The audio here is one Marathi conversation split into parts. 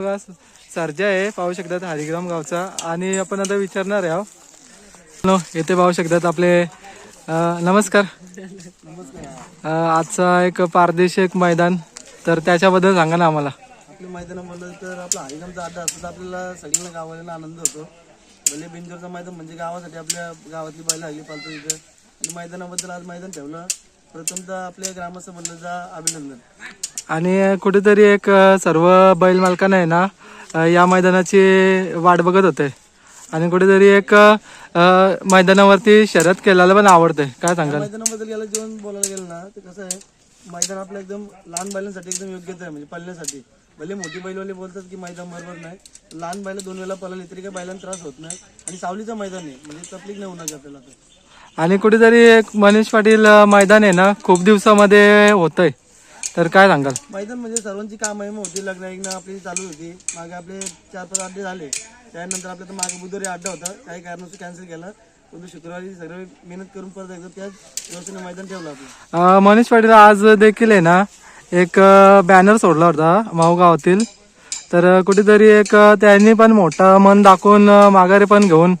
सरजा आहे पाहू शकतात हरिग्राम गावचा. आणि आपण आता विचारणार आहे आहो. येथे पाहू शकतात आपले नमस्कार. आजचा एक पारदेशिक मैदान तर त्याच्याबद्दल सांगा ना आम्हाला. आपल्या मैदानाबद्दल तर आपला हरिग्रामचा अड्डा असतो तर आपल्याला सगळ्यांना गावाला आनंद होतो. भले बिंजोरचं मैदान म्हणजे गावासाठी आपल्या गावातली बैल हल्ली पालतो इथं. आणि मैदानाबद्दल आज मैदान ठेवलं. प्रथमतः आपल्या ग्रामस्थ अभिनंदन. आणि कुठेतरी एक अं, सर्व बैल मालकांना आहे ना अं, या मैदानाची वाट बघत होते. आणि कुठेतरी एक अं, मैदानावरती शर्यत केल्याला पण आवडते काय सांगाल? मैदानाबद्दल गेलं जेवण बोलायला गेलं ना तर कसं आहे मैदान आपलं एकदम लहान बैलांसाठी एकदम योग्यच आहे म्हणजे पळण्यासाठी. भले मोठी बैलवाले बोलतात की मैदान बरोबर नाही लहान बैल दोन वेळा पळाली तरी काही बैलांना त्रास होत नाही. आणि सावलीचं मैदान आहे म्हणजे तकलीफ नाही होणार आपल्याला आता. आणि कुठेतरी एक मनीष पाटील मैदान आहे ना खूप दिवसामध्ये होतंय. तर काय सांगाल? मैदान म्हणजे सर्वांची काम आहे होती लग्न एक आपली चालू होती. मागे आपले चार पाच अड्डे झाले. त्यानंतर आपल्या तर मागे बुधवारी अड्डा होता. काही कारणास्तव कॅन्सल केला. परंतु शुक्रवारी सगळं मेहनत करून परत एकदा त्याच व्यवस्थेने मैदान ठेवलं आपलं. मनीष पाटील आज देखील आहे ना एक बॅनर सोडला होता माऊ गावातील. तर कुठेतरी एक त्यांनी पण मोठा मन दाखवून माघारी पण घेऊन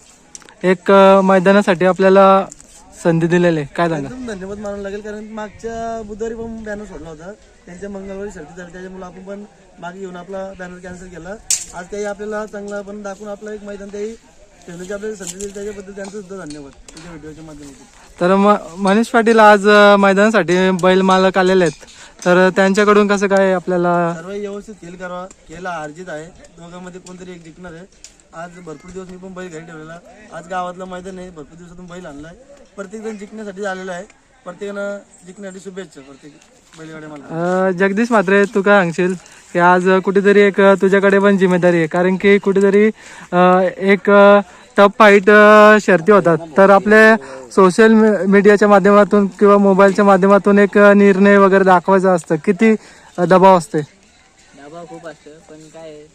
एक मैदानासाठी आपल्याला संधी दिलेली आहे. काय सांगा एकदम धन्यवाद मानावं लागेल कारण मागच्या बुधवारी पण बॅनर सोडला होता. त्यांच्या मंगळवारी सर्दी झाली त्याच्यामुळे आपण पण मागे घेऊन आपला बॅनर कॅन्सल केला. आज त्याही आपल्याला चांगला पण दाखवून आपलं एक मैदान त्याही ठेवण्याची आपल्याला संधी दिली. त्याच्याबद्दल त्यांचं सुद्धा धन्यवाद तुझ्या व्हिडिओच्या माध्यमातून. तर म मनीष पाटील आज अं, मैदानासाठी बैल मालक आलेले आहेत. तर त्यांच्याकडून कसं काय आपल्याला सर्व व्यवस्थित खेळ करावा खेळ हा अर्जित आहे. दोघांमध्ये कोणतरी एक जिंकणार आहे. आज भरपूर दिवस मी पण बैल घरी ठेवलेला. आज गावातलं मैदान आहे भरपूर दिवसातून बैल आणलाय. प्रत्येक जण जिंकण्यासाठी आलेला आहे. प्रत्येकानं जिंकण्यासाठी शुभेच्छा प्रत्येक बैलगाड्या मला अ, जगदीश मात्रे तू काय सांगशील? की आज कुठेतरी एक अ, तुझ्याकडे पण जिम्मेदारी आहे. कारण की कुठेतरी अ, एक टफ फाईट शर्ती होतात. तर आपले सोशल मीडियाच्या माध्यमातून किंवा मोबाईलच्या माध्यमातून एक अ, निर्णय वगैरे दाखवायचा असतं. किती अ, दबाव असते दबाव खूप असतं. पण काय आहे,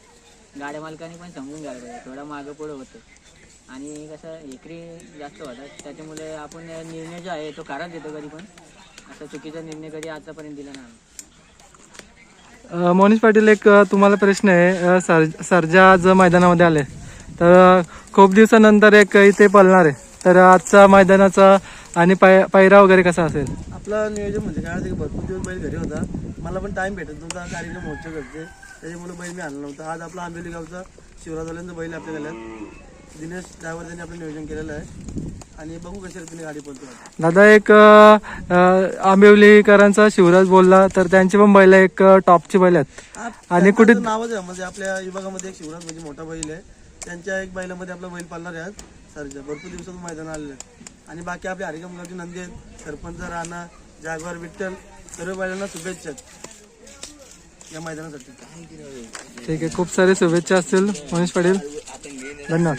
गाड्या मालकांनी पण समजून घ्यायला पाहिजे. थोडा मागं पुढं होतं. आणि कसं एकरी जास्त होतात. त्याच्यामुळे आपण निर्णय जो आहे तो खराच देतो कधी पण. असा चुकीचा निर्णय कधी आतापर्यंत दिला नाही अ, मोनिश पाटील एक तुम्हाला प्रश्न आहे. सर सर्जा आज मैदानामध्ये आले तर खूप दिवसानंतर एक इथे पळणार आहे. तर आजचा मैदानाचा आणि पाय पायरा वगैरे कसा असेल? आपलं नियोजन म्हणजे काय होतं की? भरपूर दिवस बैल घरी होता. मला पण टाइम भेटत नव्हता. कार्यक्रम होते. घरचे त्याच्यामुळे बैल मी आणला नव्हता. आज आपला आंबेली गावचा शिवराजवाल्यांचा बैल आपल्या गल्यात दिनेश ड्रायव्हर त्यांनी आपलं नियोजन केलेलं आहे. आणि बघू कशा रीतीने गाडी पळतो. दादा एक आंबिवलीकरांचा शिवराज बोलला तर त्यांची पण बैल एक टॉपची बैल आहेत. आणि कुठे नावच आहे म्हणजे आपल्या विभागामध्ये एक शिवराज म्हणजे मोठा बैल आहे. त्यांच्या एक बैलामध्ये आपला बैल पाळणार आहे आज सरच्या भरपूर दिवसातून मैदान आलेले आहेत. आणि बाकी आपल्या हरिगम गावची नंदी आहेत. सरपंच राणा जागवार विठ्ठल सर्व बैलांना शुभेच्छा आहेत. या मैदानासाठी. ठीक आहे खूप सारे शुभेच्छा असतील मनीष पाटील. Ganun.